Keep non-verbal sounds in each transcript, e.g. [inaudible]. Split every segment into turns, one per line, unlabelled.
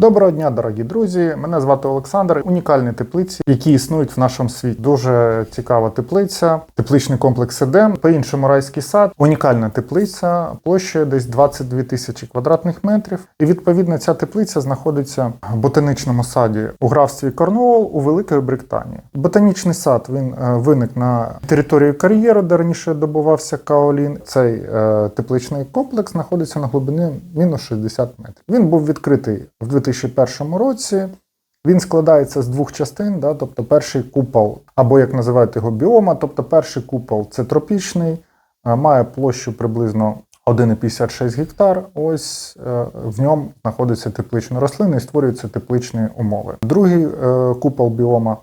Доброго дня, дорогі друзі. Мене звати Олександр. Унікальні теплиці, які існують в нашому світі. Дуже цікава теплиця, тепличний комплекс Едем, по-іншому райський сад. Унікальна теплиця площею десь 22 тисячі квадратних метрів. І відповідно ця теплиця знаходиться в ботанічному саді у графстві Корнуол у Великої Британії. Ботанічний сад він е, виник на території кар'єру, де раніше добувався каолін. Цей е, тепличний комплекс знаходиться на глибині мінус 60 метрів. Він був відкритий в 2001 році. Він складається з двох частин, да, тобто перший купол, або як називають його біома, тобто перший купол це тропічний, е, має площу приблизно 1,56 гектар. Ось е, в ньому знаходяться тепличні рослини і створюються тепличні умови. Другий е, купол біома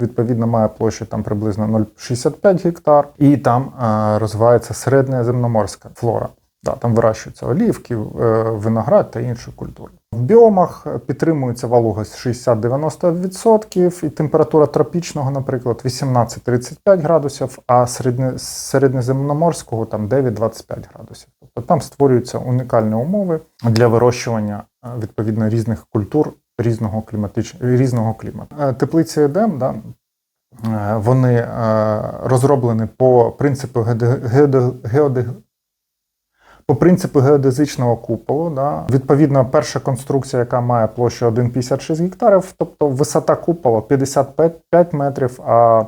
відповідно має площу там приблизно 0,65 гектар, і там розвивається середня земноморська флора. Да, там вирощуються олівки, е, виноград та інші культури. В біомах підтримується вологость 60-90% і температура тропічного, наприклад, 18-35 градусів, а середне, середньоземноморського там 9-25 градусів. Тобто там створюються унікальні умови для вирощування е, відповідно різних культур різного кліматич... різного клімату. Е, Теплиці Едем, да, вони розроблені по принципу геоде- по принципу геодезичного куполу, да, відповідно, перша конструкція, яка має площу 1,56 гектарів, тобто висота купола 55 метрів, а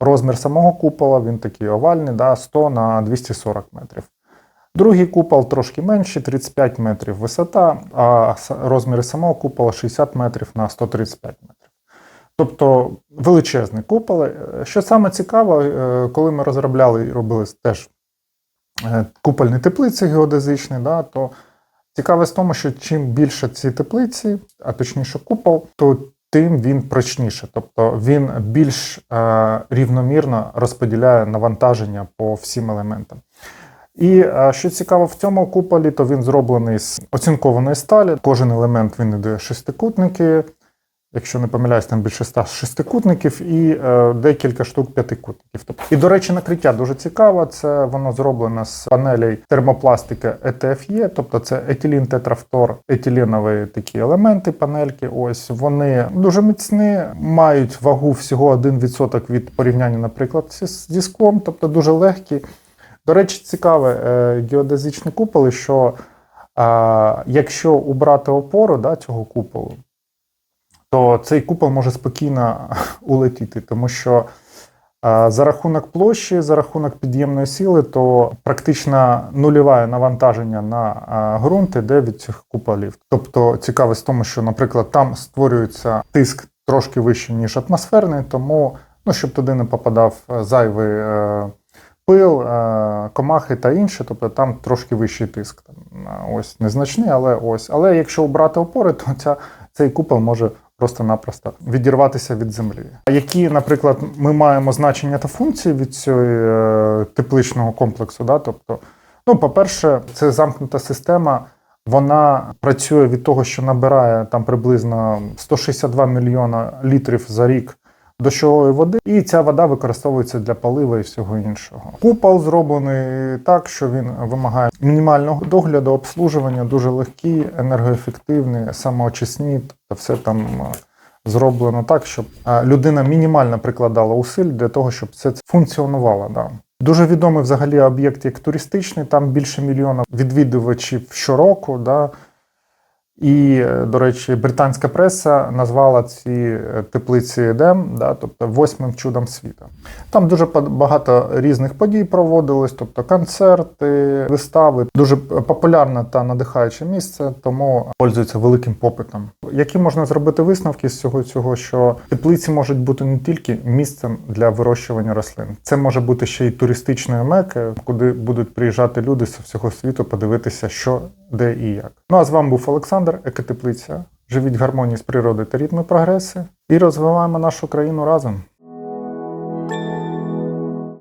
розмір самого купола він такий овальний, да, 100 на 240 метрів. Другий купол трошки менший, 35 метрів висота, а розміри самого купола 60 метрів на 135 метрів. Тобто величезний купол. Е, Що саме цікаво, е, коли ми розробляли і робили теж е, купольні теплиці геодезичні, да, то цікавість в тому, що чим більше ці теплиці, а точніше купол, то тим він прочніше. Тобто він більш е, рівномірно розподіляє навантаження по всім елементам. І е, що цікаво в цьому куполі, то він зроблений з оцінкованої сталі. Кожен елемент він іде шестикутники. Якщо не помиляюсь, там більше ста шестикутників і е, декілька штук п'ятикутників. Тобто, і, до речі, накриття дуже цікаве. Це воно зроблено з панелей термопластики ETFE, тобто це етилін тетрафтор, етиленові такі елементи, панельки. Ось вони дуже міцні, мають вагу всього 1% від порівняння, наприклад, зі склом, тобто дуже легкі. До речі, цікаве е, геодезичні куполи, що е, якщо убрати опору да, цього куполу, то цей купол може спокійно [laughs] улетіти, тому що е, за рахунок площі, за рахунок під'ємної сили, то практично нульове навантаження на е, ґрунт іде від цих куполів. Тобто цікавість в тому, що, наприклад, там створюється тиск трошки вищий, ніж атмосферний, тому ну, щоб туди не попадав е, зайвий. Пил, комахи та інше, тобто там трошки вищий тиск. Ось незначний, але ось. Але якщо обрати опори, то ця, цей купол може просто-напросто відірватися від землі. А які, наприклад, ми маємо значення та функції від цього е, тепличного комплексу? Да? Тобто, ну, по-перше, це замкнута система. Вона працює від того, що набирає там приблизно 162 мільйона літрів за рік дощової води, і ця вода використовується для полива і всього іншого. Купол зроблений так, що він вимагає мінімального догляду, обслужування, дуже легкий, енергоефективний, самоочисні, тобто все там е, зроблено так, щоб е, людина мінімально прикладала усиль для того, щоб все це функціонувало. Да. Дуже відомий взагалі об'єкт як туристичний, там більше мільйона відвідувачів щороку. Да. І, е, до речі, британська преса назвала ці е, теплиці Едем, да, тобто восьмим чудом світу. Там дуже багато різних подій проводилось, тобто концерти, вистави. Дуже популярне та надихаюче місце, тому пользується великим попитом. Які можна зробити висновки з цього цього, що теплиці можуть бути не тільки місцем для вирощування рослин, це може бути ще й туристичною мекою, куди будуть приїжджати люди з всього світу подивитися, що де і як. Ну а з вами був Олександр, Екотеплиця. Живіть в гармонії з природою та рідми прогреси і розвиваємо нашу країну разом.